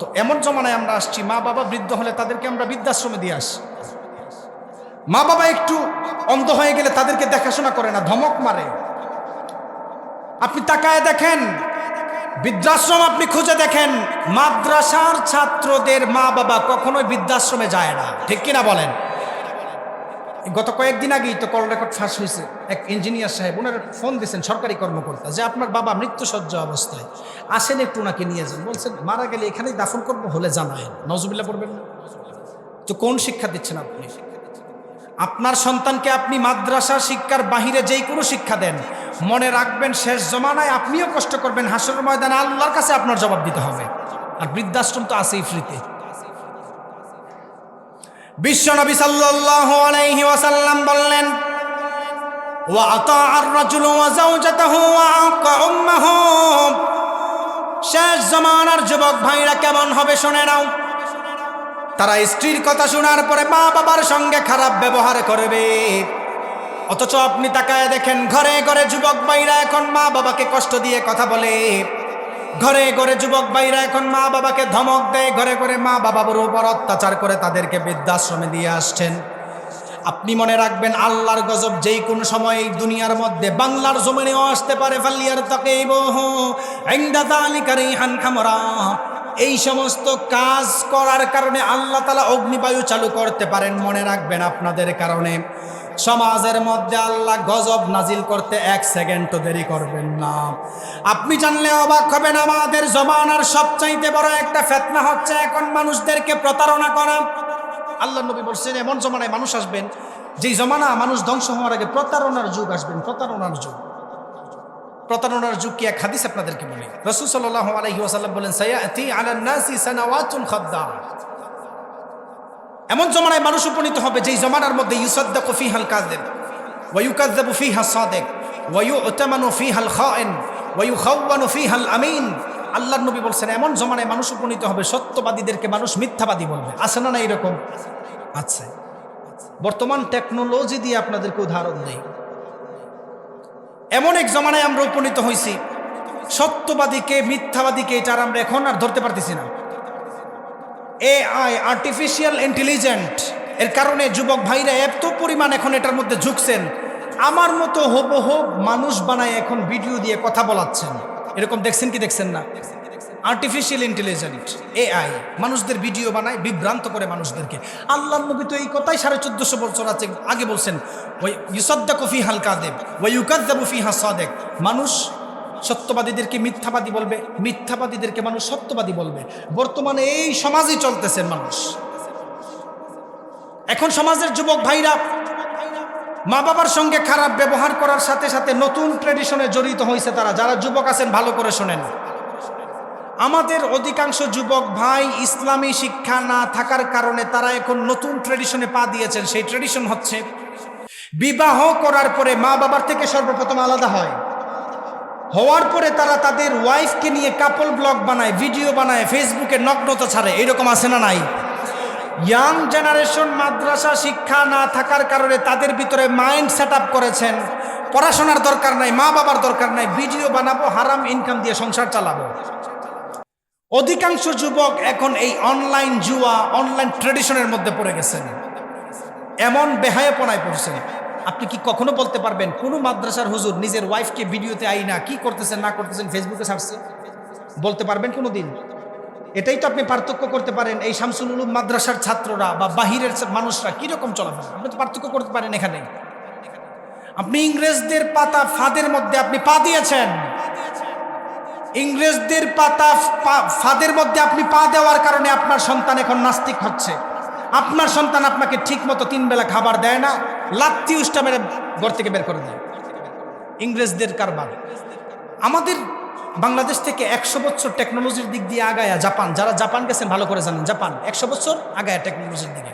তো এমন জমানায় আমরা আসছি, মা বাবা বৃদ্ধ হলে তাদেরকে আমরা বৃদ্ধাশ্রমে দিয়ে আসি। মা বাবা একটু অন্ধ হয়ে গেলে তাদেরকে দেখাশোনা করে না, ধমক মারে। আপনি তাকায় দেখেন, বৃদ্ধাশ্রম আপনি খুঁজে দেখেন, মাদ্রাসার ছাত্রদের মা বাবা কখনোই বৃদ্ধাশ্রমে যায় না, ঠিক কিনা বলেন? গত কয়েকদিন আগেই তো কল রেকর্ড ফাঁস হয়েছে। এক ইঞ্জিনিয়ার সাহেব ওনারা ফোন দিয়েছেন সরকারি কর্মকর্তা, যে আপনার বাবা মৃত্যুসজ্জা অবস্থায়, আসেন একটু ওনাকে নিয়ে যান। বলছেন, মারা গেলে এখানেই দাফন করব, হলে জানায় নজবিল্লা পড়বেন না। তো কোন শিক্ষা দিচ্ছেন আপনি? আপনার সন্তানকে আপনি মাদ্রাসা শিক্ষার বাহিরে যেই কোনো শিক্ষা দেন, মনে রাখবেন শেষ জমানায় আপনিও কষ্ট করবেন হাসর ময়দানে আল্লাহর কাছে আপনার জবাব দিতে হবে। আর বৃদ্ধাশ্রম তো আছেই ফ্রিতে। বিশ্বনবী সাল্লাল্লাহু আলাইহি ওয়াসাল্লাম বললেন, ওয়া আতাআর রাজুলু ওয়া যাওজাতাহু ওয়া উম্মাহু। শেষ জমানার যুবক ভাইরা কেমন হবে শুনে নাও। তারা স্ত্রীর কথা শোনার পরে মা বাবার সঙ্গে খারাপ ব্যবহার করবে। অথচ আপনি তাকায় দেখেন, ঘরে ঘরে যুবক ভাইরা এখন মা বাবাকে কষ্ট দিয়ে কথা বলে। ঘরে ঘরে যুবক ভাইরা এখন মা বাবাকে ধমক দেয়, ঘরে ঘরে মা বাবার উপর অত্যাচার করে তাদেরকে বৃদ্ধাশ্রমে দিয়ে আসছেন। আপনি মনে রাখবেন আল্লাহর গজব যেই কোন সময় এই দুনিয়ার মধ্যে বাংলার জমিনেও আসতে পারে, ফালিয়ার তাকে এই সমস্ত কাজ করার কারণে আল্লাহ তালা অগ্নিবায়ু চালু করতে পারেন, মনে রাখবেন আপনাদের কারণে। সমাজের মধ্যে আল্লাহ গজব নাজিল করতে এক সেকেন্ডও দেরি করবেন না। আপনি জানলে অবাক হবেন, আমাদের জমানার সবচাইতে বড় একটা ফেতনা হচ্ছে এখন মানুষদেরকে প্রতারণা করা। আল্লাহ নবী বলছেন, এমন জমানায় মানুষ আসবেন, যেই জমানা মানুষ ধ্বংস হওয়ার আগে প্রতারণার যুগ আসবেন, প্রতারণার যুগ। প্রতারণার যুগ কি এক হাদিস আপনাদেরকে বলি? রসুল সাল্লাহ আলহি ওয়াসাল্লাম বলেন, সায়াতি আলান্নাসি সানাওয়াতুন খাদ্দার। এমন জমানায় মানুষ উপনীত হবে যেই জমানার মধ্যে ইউসাদ্দা কফি হাল কাজেব ওয়ুকাদ্দাবু ফি হা সাদেক ওয়ু ওতামানু ফি হাল খায়েন ওয়ু খাওয়ানু ফি হাল আমিন। আল্লাহ নবী বলছেন, এমন জমানায় মানুষ উপনীত হবে, সত্যবাদীদেরকে মানুষ মিথ্যাবাদী বলবে। আছে না না এরকম? আছে। বর্তমান টেকনোলজি দিয়ে আপনাদেরকে উদাহরণ দেই। এমন এক জমানায় আমরা উপনীত হয়েছি সত্যবাদীকে, মিথ্যাবাদীকে এটার আমরা এখন আর ধরতে পারতেছি না। এআই আর্টিফিশিয়াল ইন্টেলিজেন্ট এর কারণে যুবক ভাইরা এত পরিমাণ এখন এটার মধ্যে ঝুঁকছেন। আমার মতো হোবহোব মানুষ বানায় এখন ভিডিও দিয়ে কথা বলাচ্ছেন। এরকম দেখছেন কি দেখছেন না? আর্টিফিশিয়াল ইন্টেলিজেন্ট এআই মানুষদের ভিডিও বানায়, বিভ্রান্ত করে মানুষদেরকে। আল্লাহ নবী তো এই কথাই সাড়ে চোদ্দশো বছর আছে, আগে বলছেন ওই ইউসদ্দা কফি হালকা দেব ওই ইউকাদ্দাবু ফি হাসাদেক মানুষ সত্যবাদীদেরকে মিথ্যাবাদী বলবে, মিথ্যাবাদীদেরকে মানুষ সত্যবাদী বলবে। বর্তমানে এই সমাজই চলতেছেন মানুষ। এখন সমাজের যুবক ভাইরা, মা বাবার সঙ্গে খারাপ ব্যবহার করার সাথে সাথে নতুন ট্রেডিশনে জড়িত হয়েছে তারা। যারা যুবক আছেন, ভালো করে শোনেন। আমাদের অধিকাংশ যুবক ভাই ইসলামী শিক্ষা না থাকার কারণে তারা এখন নতুন ট্রেডিশনে পা দিয়েছেন। সেই ট্রেডিশন হচ্ছে, বিবাহ করার পরে মা বাবার থেকে সর্বপ্রথম আলাদা হয়। হওয়ার পরে তারা তাদের ওয়াইফকে নিয়ে কাপল ব্লগ বানায় ভিডিও বানায় ফেসবুকে নগ্নতা ছাড়ে। এরকম আছে না নাই? ইয়াং জেনারেশন মাদ্রাসা শিক্ষা না থাকার কারণে তাদের ভিতরে মাইন্ড সেট করেছেন। পড়াশোনার দরকার নাই, মা বাবার দরকার নাই। ভিডিও বানাবো, হারাম ইনকাম দিয়ে সংসার চালাবো। অধিকাংশ যুবক এখন এই অনলাইন জুয়া অনলাইন ট্রেডিশনের মধ্যে পড়ে গেছেন। এমন বেহায়াপনায় পড়ছেন। আপনি কি কখনো বলতে পারবেন, কোন মাদ্রাসার হুজুর নিজের ওয়াইফকে ভিডিওতে আই না, কি করতেছেন, না করতেছেন, ফেসবুকে ছাড়ছে বলতে পারবেন কোনো দিন? এটাই তো আপনি পার্থক্য করতে পারেন, এই শামসুল উলুম মাদ্রাসার ছাত্ররা বা বাহিরের মানুষরা কীরকম চলাফেরা? আপনি তো পার্থক্য করতে পারেন এখানে। আপনি ইংরেজদের পাতা ফাঁদের মধ্যে আপনি পা দিয়েছেন। ইংরেজদের পাতা ফাঁদের মধ্যে আপনি পা দেওয়ার কারণে আপনার সন্তান এখন নাস্তিক হচ্ছে। আপনার সন্তান আপনাকে ঠিক মতো তিন বেলা খাবার দেয় না। লাত্তি উষ্টা মেরে ঘর থেকে বের করে দেয়। ইংরেজদের কারবার। আমাদের বাংলাদেশ থেকে একশো বছর টেকনোলজির দিক দিয়ে আগায়া জাপান, যারা জাপান গেছেন, ভালো করে জানেন, জাপান, একশো বছর আগায়া টেকনোলজির দিকে।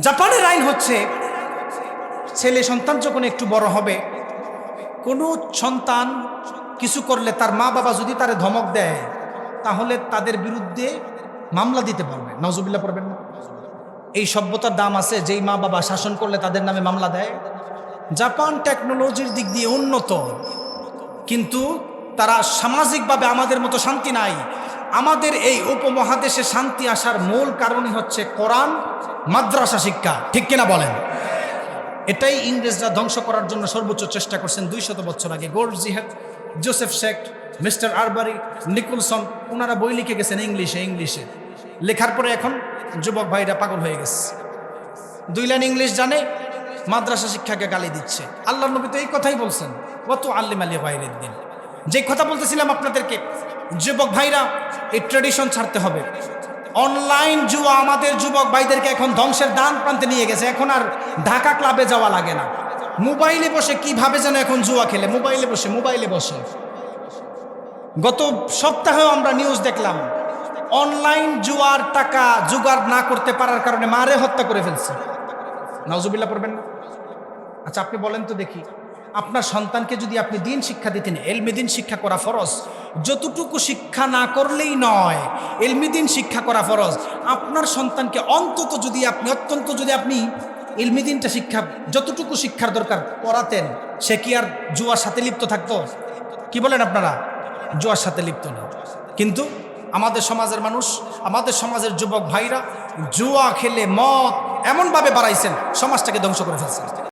জাপানের আইন হচ্ছে, ছেলে সন্তান যখন একটু বড় হবে, কোনো সন্তান কিছু করলে তার মা বাবা যদি তারে ধমক দেয়, তাহলে তাদের বিরুদ্ধে মামলা দিতে পারবে। নজুবিল্লা পড়বেন না। এই সভ্যতার দাম আছে, যেই মা বাবা শাসন করলে তাদের নামে মামলা দেয়। জাপান টেকনোলজির দিক দিয়ে উন্নত, কিন্তু তারা সামাজিকভাবে আমাদের মতো শান্তি নাই। আমাদের এই উপমহাদেশে শান্তি আসার মূল কারণই হচ্ছে কোরআন, মাদ্রাসা শিক্ষা। ঠিক কিনা বলেন? এটাই ইংরেজরা ধ্বংস করার জন্য সর্বোচ্চ চেষ্টা করছেন দুই শত বছর আগে। গোল্ড জিহাদ, জোসেফ শেখ, মিস্টার আরবারি, নিকুলসন ওনারা বই লিখে গেছেন ইংলিশে ইংলিশে। লেখার পরে এখন যুবক ভাইরা পাগল হয়ে গেছে। দুই লাইন ইংলিশ জানে, মাদ্রাসা শিক্ষাকে গালি দিচ্ছে। আল্লাহ নবী তো এই কথাই বলছেন কত আল্লিম আলী ভাইরের দিন যে কথা বলতেছিলাম আপনাদেরকে, যুবক ভাইরা, এই ট্রেডিশন ছাড়তে হবে। অনলাইন জুয়া আমাদের যুবক ভাইদেরকে এখন ধ্বংসের দান প্রান্তে নিয়ে গেছে। এখন আর ঢাকা ক্লাবে যাওয়া লাগে না। মোবাইলে বসে কীভাবে যেন এখন জুয়া খেলে? মোবাইলে বসে মোবাইলে বসে। গত সপ্তাহেও আমরা নিউজ দেখলাম অনলাইন জুয়ার টাকা জোগাড় না করতে পারার কারণে মারে হত্যা করে ফেলছে। নজুবিল্লা পড়বেন না? আচ্ছা আপনি বলেন তো দেখি। আপনার সন্তানকে যদি আপনি দিন শিক্ষা দিতেন, এলমি দিন শিক্ষা করা ফরজ? যতটুকু শিক্ষা না করলেই নয়, এলমি দিন শিক্ষা করা ফরজ। আপনার সন্তানকে অন্তত যদি আপনি, অত্যন্ত যদি আপনি এলমি দিনটা শিক্ষা, যতটুকু শিক্ষার দরকার পড়াতেন সে কি আর জুয়ার সাথে লিপ্ত থাকতো? কি বলেন আপনারা? জুয়ার সাথে লিপ্ত না। কিন্তু আমাদের সমাজের মানুষ, আমাদের সমাজের যুবক ভাইরা জুয়া খেলে মদ এমনভাবে বাড়াইছেন, সমাজটাকে ধ্বংস করে ফেলছেন।